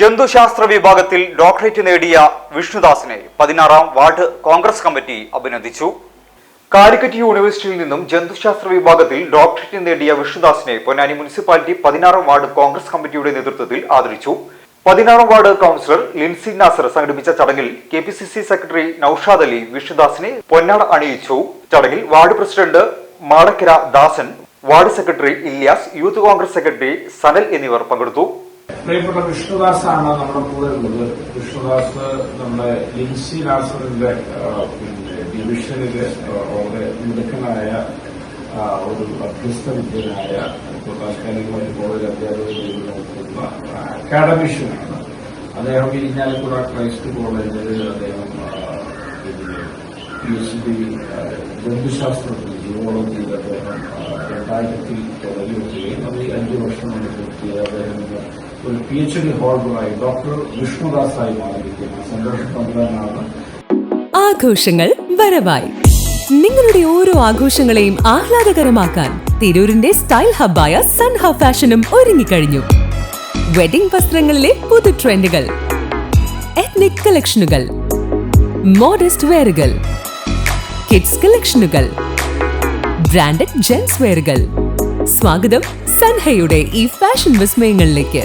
ജന്തുശാസ്ത്ര വിഭാഗത്തിൽ ഡോക്ടറേറ്റ് നേടിയ വിഷ്ണുദാസിനെ പതിനാറാം വാർഡ് കോൺഗ്രസ് കമ്മിറ്റി അഭിനന്ദിച്ചു. കാലിക്കറ്റ് യൂണിവേഴ്സിറ്റിയിൽ നിന്നും ജന്തുശാസ്ത്ര വിഭാഗത്തിൽ ഡോക്ടറേറ്റ് നേടിയ വിഷ്ണുദാസിനെ പൊന്നാനി മുനിസിപ്പാലിറ്റി പതിനാറാം വാർഡ് കോൺഗ്രസ് കമ്മിറ്റിയുടെ നേതൃത്വത്തിൽ ആദരിച്ചു. പതിനാറാം വാർഡ് കൗൺസിലർ ലിൻസി നാസർ സംഘടിപ്പിച്ച ചടങ്ങിൽ K P C C secretary Noushad Ali വിഷ്ണുദാസിനെ പൊന്നാട അണിയിച്ചു. ചടങ്ങിൽ ward president Madakkara Dasan ward secretary Ilyas youth Congress secretary Sanal എന്നിവർ പങ്കെടുത്തു. പ്രിയപ്പെട്ട വിഷ്ണുദാസാണ് നമ്മുടെ കൂടെ ഉള്ളത്. വിഷ്ണുദാസ് നമ്മുടെ ലിൻസി നാസറിന്റെ പിന്നെ ഡിവിഷനിൽ വളരെ മിടുക്കനായ ഒരു അഭ്യസ്ത വിദ്യനായ ഇപ്പോൾ താൽക്കാലികമായി കോളേജ് അധ്യാപകർ നടത്തുന്ന അക്കാഡമിഷ്യനാണ്. അദ്ദേഹം ഇരിഞ്ഞാലക്കുട ക്രൈസ്റ്റ് കോളേജിൽ അദ്ദേഹം പി എച്ച് ഡി ജന്തുശാസ്ത്രത്തിൽ ജിയോളജിയിൽ അദ്ദേഹം രണ്ടായിരത്തി തുടങ്ങി വെക്കുകയും അത് അഞ്ചു വർഷം കൊണ്ട് പൂർത്തിയായി. അദ്ദേഹം ഒരു പി എച്ച് ഡി ഹോൾഡറായി ഡോക്ടർ വിഷ്ണുദാസായി മാറിയിരിക്കുന്നു. ആഘോഷങ്ങൾ വരവായി. നിങ്ങളുടെ ഓരോ ആഘോഷങ്ങളെയും ആഹ്ലാദകരമാക്കാൻ തിരൂരിന്റെ സ്റ്റൈൽ ഹബ്ബായ സൺ ഹബ് ഫാഷനും ഒരുങ്ങിക്കഴിഞ്ഞു. വെഡിംഗ് വസ്ത്രങ്ങളിലെ പുതു ട്രെൻഡുകൾ എത്നിക് കളക്ഷനുകൾ മോഡസ്റ്റ് വെയറുകൾ കിഡ്സ് കളക്ഷനുകൾ ബ്രാൻഡഡ് ജെൻസ് വെയറുകൾ സ്വാഗതം സൻഹയുടെ ഈ ഫാഷൻ വിസ്മയങ്ങളിലേക്ക്.